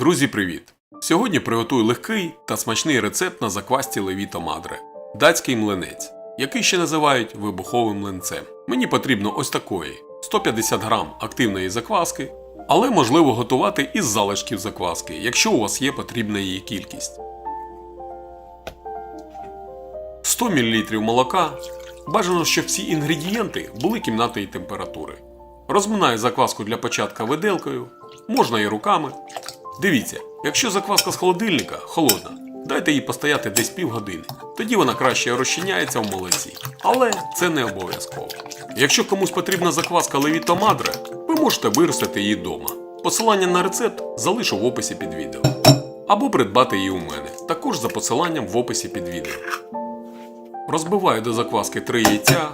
Друзі, привіт! Сьогодні приготую легкий та смачний рецепт на заквасті Левіто Мадре датський млинець, який ще називають вибуховим млинцем. Мені потрібно ось такої 150 грам активної закваски, але можливо готувати із залишків закваски, якщо у вас є потрібна її кількість. 100 мл молока. Бажано, щоб всі інгредієнти були кімнатної температури. Розминаю закваску для початка виделкою, можна і руками. Дивіться, якщо закваска з холодильника холодна, дайте їй постояти десь півгодини. Тоді вона краще розчиняється в молоці. Але це не обов'язково. Якщо комусь потрібна закваска Левіто Мадре, ви можете виростити її вдома. Посилання на рецепт залишу в описі під відео. Або придбати її у мене, також за посиланням в описі під відео. Розбиваю до закваски 3 яйця.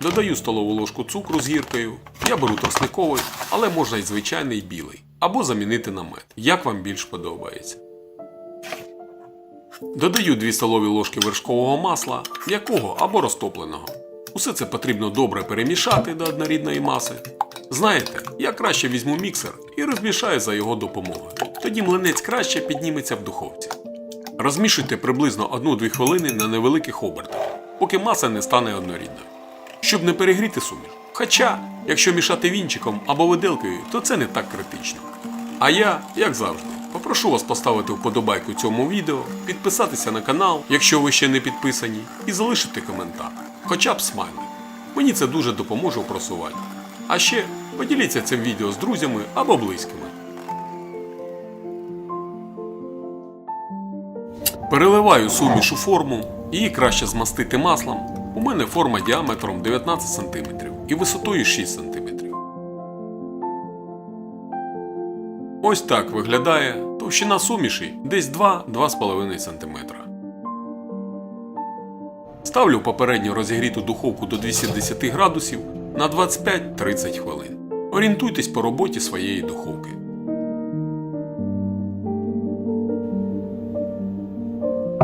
Додаю столову ложку цукру з гіркою. Я беру тростниковий, але можна й звичайний білий. Або замінити на мед, як вам більш подобається. Додаю 2 столові ложки вершкового масла, м'якого або розтопленого. Усе це потрібно добре перемішати до однорідної маси. Знаєте, я краще візьму міксер і розмішаю за його допомогою. Тоді млинець краще підніметься в духовці. Розмішуйте приблизно 1-2 хвилини на невеликих обертах, поки маса не стане однорідною. Щоб не перегріти суміш. Хоча, якщо мішати вінчиком або виделкою, то це не так критично. А я, як завжди, попрошу вас поставити вподобайку цьому відео, підписатися на канал, якщо ви ще не підписані, і залишити коментар. Хоча б смайлик. Мені це дуже допоможе в просуванні. А ще поділіться цим відео з друзями або близькими. Переливаю суміш у форму, її краще змастити маслом. У мене форма діаметром 19 см і висотою 6 см. Ось так виглядає товщина суміші десь 2-2,5 см. Ставлю попередньо розігріту духовку до 210 градусів на 25-30 хвилин. Орієнтуйтесь по роботі своєї духовки.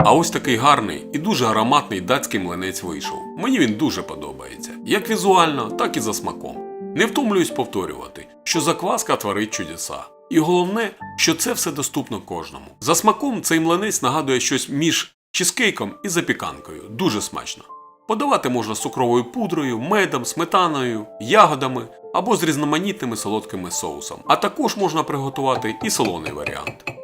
А ось такий гарний і дуже ароматний датський млинець вийшов. Мені він дуже подобається, як візуально, так і за смаком. Не втомлююсь повторювати, що закваска творить чудеса. І головне, що це все доступно кожному. За смаком цей млинець нагадує щось між чизкейком і запіканкою. Дуже смачно. Подавати можна з цукровою пудрою, медом, сметаною, ягодами або з різноманітними солодкими соусом. А також можна приготувати і солоний варіант.